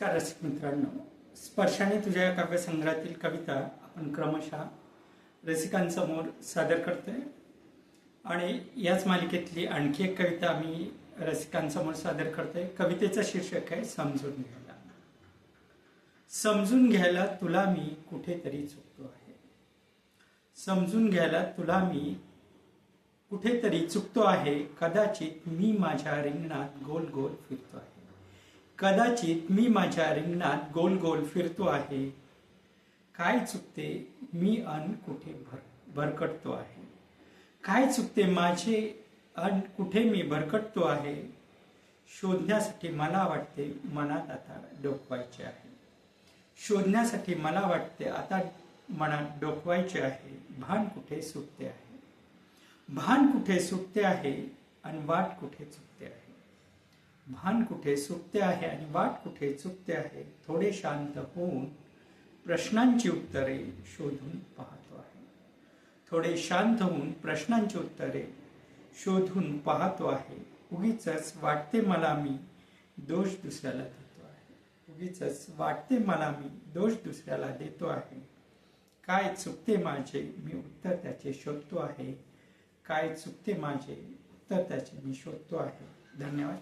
नमस्कार रसिक मित्रांनो. स्पर्शाने तुझ्या या काव्यसंग्रहातील कविता आपण क्रमशः रसिकांसमोर सादर करतोय. आणि याच मालिकेतली आणखी एक कविता आम्ही रसिकांसमोर सादर करतोय. कवितेचं शीर्षक आहे समजून घ्यायला. समजून घ्यायला तुला मी कुठेतरी चुकतो आहे. समजून घ्यायला तुला मी कुठेतरी चुकतो आहे. कदाचित मी माझ्या रिंगणात गोल गोल फिरतो आहे. कदाचित मी माझ्या रिंगणात गोल गोल फिरतो आहे. काय चुकते? मी अन कुठे भर भरकटतो आहे. काय चुकते? माझे अन कुठे मी भरकटतो आहे? शोधण्यासाठी मला वाटते मनात आता डोकवायचे आहे. शोधण्यासाठी मला वाटते आता मनात डोकवायचे आहे. भान कुठे सुटते आहे? भान कुठे सुटते आहे? आणि वाट कुठे चुकते आहे? भान कुठे चुकते आहे आणि वाट कुठे चुकते आहे? थोडे शांत होऊन प्रश्नांची उत्तरे शोधून पाहतो आहे. थोडे शांत होऊन प्रश्नांची उत्तरे शोधून पाहतो आहे. उगीच वाटते मला मी दोष दुसऱ्याला देतो आहे. उगीच वाटते मला मी दोष दुसऱ्याला देतो आहे. काय चुकते माझे? मी उत्तर त्याचे शोधतो आहे. काय चुकते माझे? उत्तर त्याचे मी शोधतो आहे. धन्यवाद.